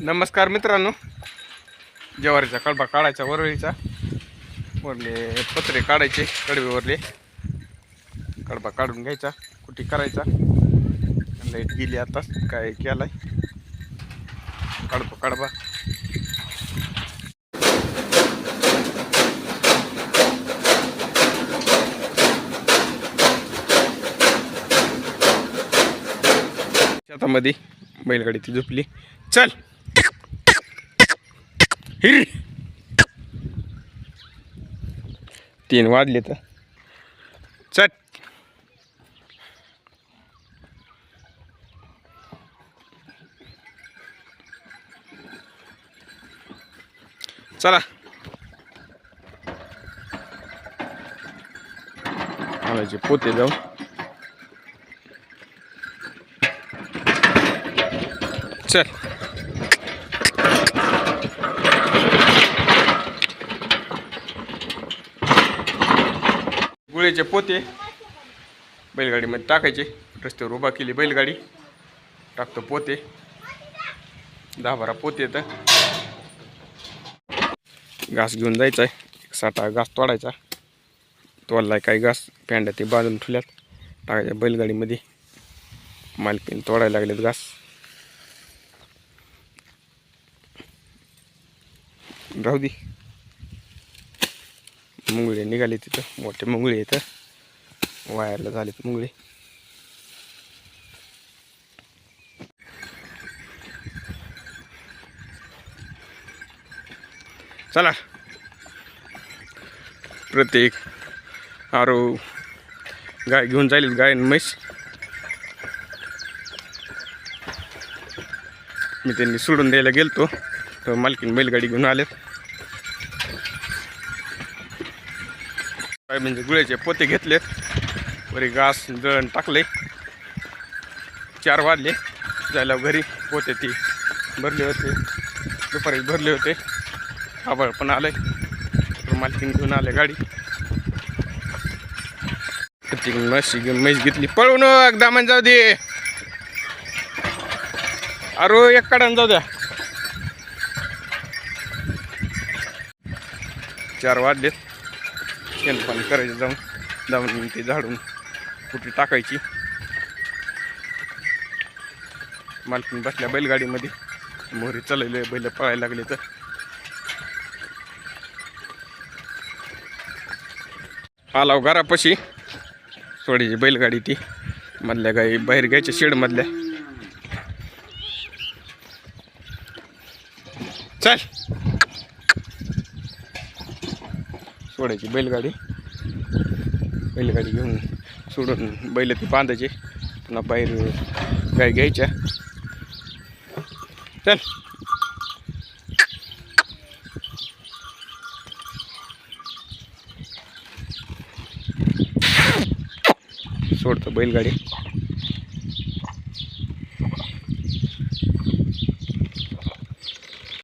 नमस्कार मित्रांनो. ज्वारीचा कडबा काढायचा वरळीचा. वरले पत्रे काढायचे कडवेवरले कडबा काढून घ्यायचा कुठे करायचा. लाइट गेली आता काय केलाय? कडबा कडबा. शेतामध्ये बैलगाडी ती झोपली. चल! हिर. तीन वाजले तर. चट चला. आणायचे पोते जाऊन चल. गुळेचे पोते. बैलगाडीमध्ये टाकायचे. रस्त्यावर उभा केली बैलगाडी. टाकतो पोते. दहा बारा पोते येतं. घास घेऊन जायचा आहे. एक साठा घास तोडायचा. तोडलाय काही घास? पॅन्ड्या ते बाजून ठुल्यात टाकायच्या बैलगाडीमध्ये. मालकीन तोडायला लागलेत घास. राहू दे. निघाले तिथं. मोठे मुंगळी इथं वायरला झालेत मुंगळी. चला. प्रत्येक आरो गाय घेऊन जाईल गाय आणि म्हैस. मी त्यांनी सोडून द्यायला गेलतो तर मालकीन बैलगाडी घेऊन आलेत म्हणजे गुळ्याचे पोते घेतलेत. वरी घास जळण टाकले. चार वाजले. जायला घरी. पोते ती भरले होते. दुपारी भरले होते. आभाळ पण आलंय. मालकीन घेऊन आले गाडी. ती म्हशी घेऊन म्हैस घेतली. पळून एकदा म्हणजे जाऊ दे. अरे एक काढून जाऊ द्या. चार वाजलेत. शेण पाणी करायचं जाऊन जाऊन ते झाडून कुठे टाकायची. मालकीन बसल्या बैलगाडीमध्ये. मोहरी चालवले बैल पळायला लागले तर. आलाव घरापाशी. सोडायची बैलगाडी ती. मधल्या गाई बाहेर घ्यायच्या शेडमधल्या चल. सोडायची बैलगाडी. बैलगाडी घेऊन सोडून बैल ती बांधायचे. पुन्हा बाहेर गाय घ्यायच्या. चल. सोडतो बैलगाडी.